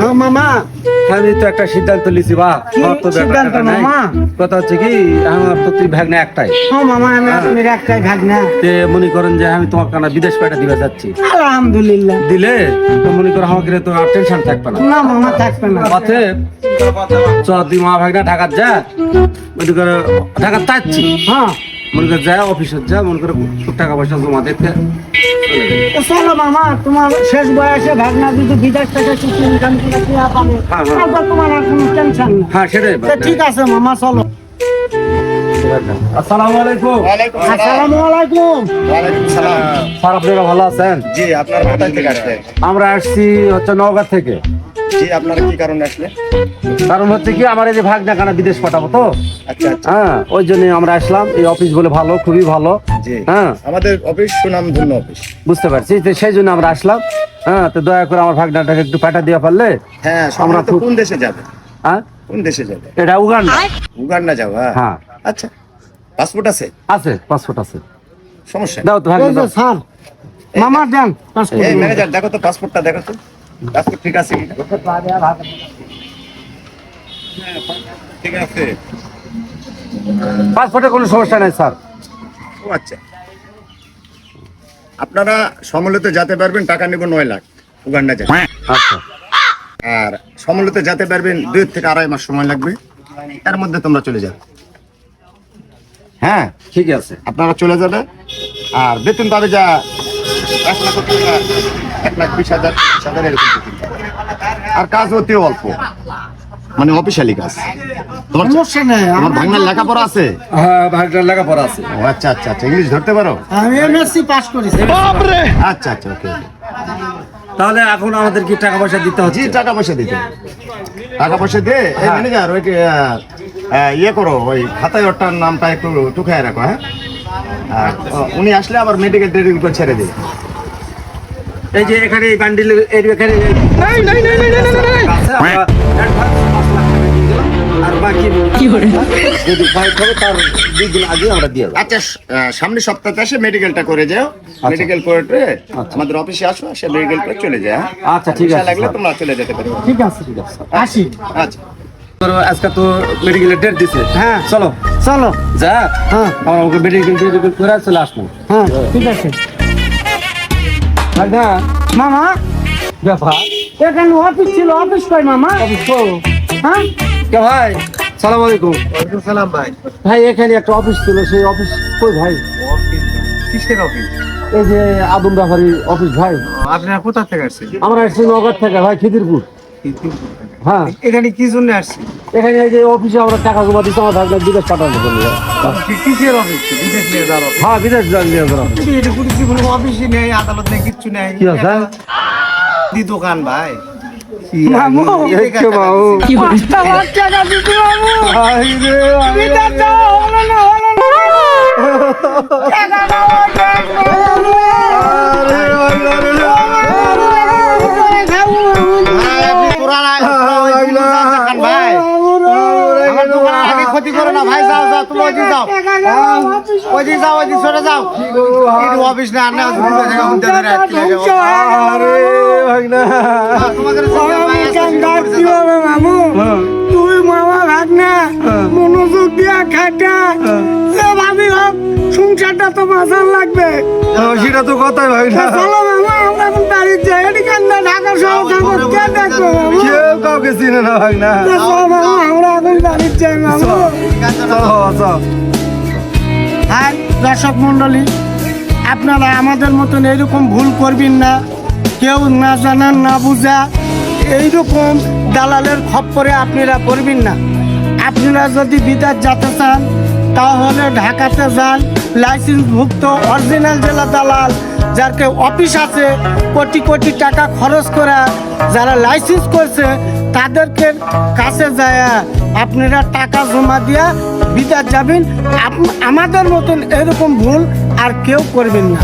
হ্যাঁ মামা। আমি তো একটা সিদ্ধান্ত লিছি বা। তো সিদ্ধান্ত, মামা? কথা হচ্ছে কি আমার তো তুই একটাই। হ্যাঁ মামা আমি আপনার একটাই ভাগ তে মনে করেন যে আমি তোমার কানা বিদেশ পাঠা দিবে যাচ্ছি। আলহামদুলিল্লাহ। দিলে তো মনে করো আমাকে তো আর টেনশন থাকবে না। না মামা থাকবে না। পথে চ মা ভাগনা ঢাকার যা। মনে করো ঢাকার তাচ্ছি হ্যাঁ। মনে করে যা অফিসে যা মনে করো টাকা পয়সা জমা দিতে। চলো মামা তোমার শেষ বয়সে ভাগনা যদি বিদেশ থেকে কিছু ইনকাম করে পাবে। তারপর তোমার আর কোনো টেনশন না হ্যাঁ সেটাই ঠিক আছে মামা চলো। আসসালামু আলাইকুম। আসসালামু আলাইকুম। স্যার আপনারা ভালো আছেন? জি আপনার থেকে আমরা আসছি হচ্ছে নওগাঁ থেকে। জি আপনারা কি কারণে আসলেন কারণ হচ্ছে কি আমার এই যে ভাগ কানা বিদেশ পাঠাবো তো। আচ্ছা আচ্ছা। হ্যাঁ ওই জন্য আমরা আসলাম। এই অফিস বলে ভালো খুবই ভালো। জি। হ্যাঁ। আমাদের অফিস সুনাম ধন্য অফিস। বুঝতে পারছি তো সেই জন্য আমরা আসলাম। হ্যাঁ তো দয়া করে আমার ভাগনাটাকে একটু পাঠা দিয়ে পারলে হ্যাঁ আমরা কোন দেশে যাবে? হ্যাঁ? কোন দেশে যাবে? এটা উগান্ডা। উগান্ডা যাওয়া হ্যাঁ। আচ্ছা পাসপোর্ট আছে? আছে পাসপোর্ট আছে। সমস্যা দাও তো ভাগনা স্যার মামা দেন এই ম্যানেজার দেখো তো পাসপোর্টটা দেখো তো। পাসপোর্ট ঠিক আছে। ঠিক আছে পাসপোর্টে কোনো সমস্যা নেই স্যার। ও আচ্ছা। আপনারা সমলতে যেতে পারবেন টাকা নেব নয় লাখ উগান্ডা যাবে আচ্ছা। আর সমলতে যেতে পারবেন দুই থেকে আড়াই মাস সময় লাগবে। এর মধ্যে তোমরা চলে যাবে। হ্যাঁ ঠিক আছে। আপনারা চলে যাবে। আর বেতন পাবে যা এক লাখ এক লাখ বিশ হাজার বিশ হাজার এরকম আর কাজ অতি অল্প। মানে অফিসিয়ালি কাজ। তোমার সমস্যা নেই আমার ভাঙনার লেখাপড়া আছে? হ্যাঁ ভাগনার লেখাপড়া আছে। ও আচ্ছা আচ্ছা আচ্ছা ইংলিশ ধরতে পারো? আমি এমএসসি পাস করেছি আচ্ছা আচ্ছা ওকে তাহলে এখন আমাদের কি টাকা পয়সা দিতে জি হচ্ছে টাকা পয়সা দিতে টাকা পয়সা দে এই হ্যাঁ। ম্যানেজার ওই ইয়ে করো ওই খাতায় ওটার নামটা একটু টুকায় রাখো হ্যাঁ? আর উনি আসলে আবার মেডিকেল টেডিকেল করে ছেড়ে দিবে। এই যে এখানে এই বান্ডিল এর এখানে যদি হবে তার দুই দিন আগে আমরা দিয়ে আচ্ছা সামনের সপ্তাহে এসে মেডিকেলটা করে যাও। মেডিকেল করে আমাদের অফিসে আসো সে মেডিকেল করে চলে যায় হ্যাঁ? আচ্ছা, ঠিক আছে, লাগলে তোমরা চলে যেতে পারো। ঠিক আছে ঠিক আছে আসি। আচ্ছা। আজকে তো মেডিকেলের ডেট দিছে। হ্যাঁ। চলো। চলো। যা। হ্যাঁ। আমরা ওকে মেডিকেল করে চলে আসব। হ্যাঁ ঠিক আছে। ভাগনা মামা। ব্যাপার এখানে অফিস ছিল অফিস কই মামা? হ্যাঁ? কে ভাই? সালাম আলাইকুম। সালাম ভাই। ভাই এখানে একটা অফিস ছিল সেই অফিস কই ভাই? কিসের অফিস এই যে আদম ব্যাপারী অফিস ভাই। আপনারা কোথা থেকে আসছেন? আমরা আসছি নগর থেকে ভাই খিদিরপুর। হ্যাঁ এখানে কি জন্য আসছেন এখানে এই যে অফিসে আমরা টাকা জমা দিচ্ছি আমার ভাগনা বিদেশ পাঠানোর জন্য কিসের অফিস বিদেশ নিয়ে যাওয়ার হ্যাঁ বিদেশ নিয়ে যাব এটা কোনো অফিসই নেই আদালত নেই কিচ্ছু নেই কি আছে দি দোকান ভাই মামু এই তো বাবু পাঁচটা টাকা দিতে মামু ভাই রে বিদেশ যাওয়া হলো না হলো না টাকা দেওয়া যায় না। আরে ভাগনা রে। ভাই আপনি পুরান আয় ওই দিন দেখান ভাই আমার দোকানের আগে ক্ষতি করো না ভাই যাও যাও তুমি ওই যাও। ওই দিন যাও ওই দিন সরে যাও। কিন্তু অফিস না আন্না ঘুরে থেকে হুন্ডা ধরে আটকে লাগে। আরে ভাগনা তোমাদের মামু। তুই মামা ভাগ না মনোযোগ দিয়া খাটা। যে ভাবি ভাব সংসারটা তো বাঁচার লাগবে। সেটা তো কথাই ভাগনা চলো মামা আমরা এখন বাড়ি যাই। ঢাকা শহর থাকব কে দেখব কেউ কাউকে চিনে না মামা আমরা এখন মামু চলো চলো দর্শক মন্ডলী আপনারা আমাদের মতন এইরকম ভুল করবেন না। কেউ না জানান না বুঝা এইরকম দালালের খপ্পরে আপনারা করবেন না। আপনারা যদি বিদেশ যেতে চান তাহলে ঢাকাতে যান লাইসেন্সভুক্ত অরিজিনাল জেলা দালাল যার কেউ অফিস আছে, কোটি কোটি টাকা খরচ করা যারা লাইসেন্স করছে, তাদেরকে কাছে যায়, আপনারা টাকা জমা দিয়া বিদায় যাবেন। আমাদের মতন এরকম ভুল আর কেউ করবেন না।